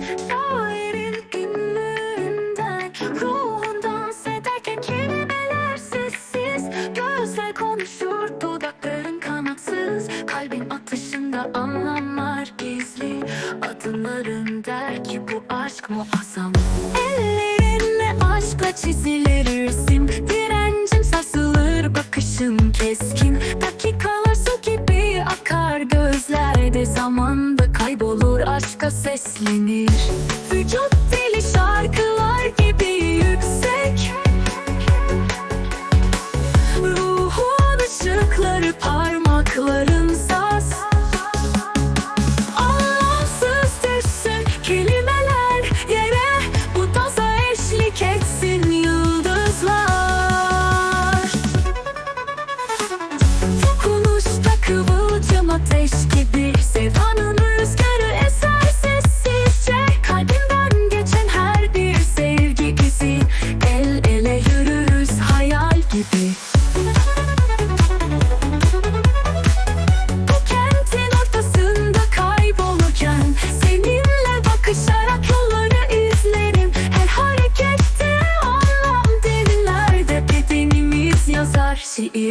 Şairin günlüğünden Ruhun dans ederken kelimeler Gözler konuşur dudakların kanatsız. Kalbin atışında anlamlar gizli. Adımların der ki bu aşk muazzam. Ellerinle aşkla çizilir aşka seslenir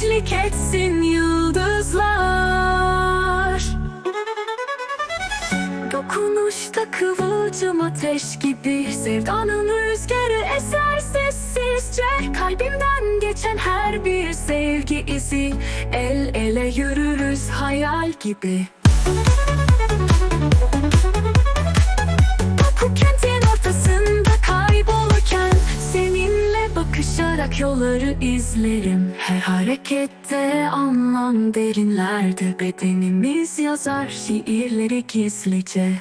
eşlik etsin yıldızlar. Dokunuşta kıvılcım ateş gibi Sevdanın rüzgarı eser sessizce Kalbimden geçen her bir sevgi izi El ele yürürüz hayal gibi. Bu yolları izlerim. Her harekette anlam derinlerde Bedenimiz yazar şiirleri gizlice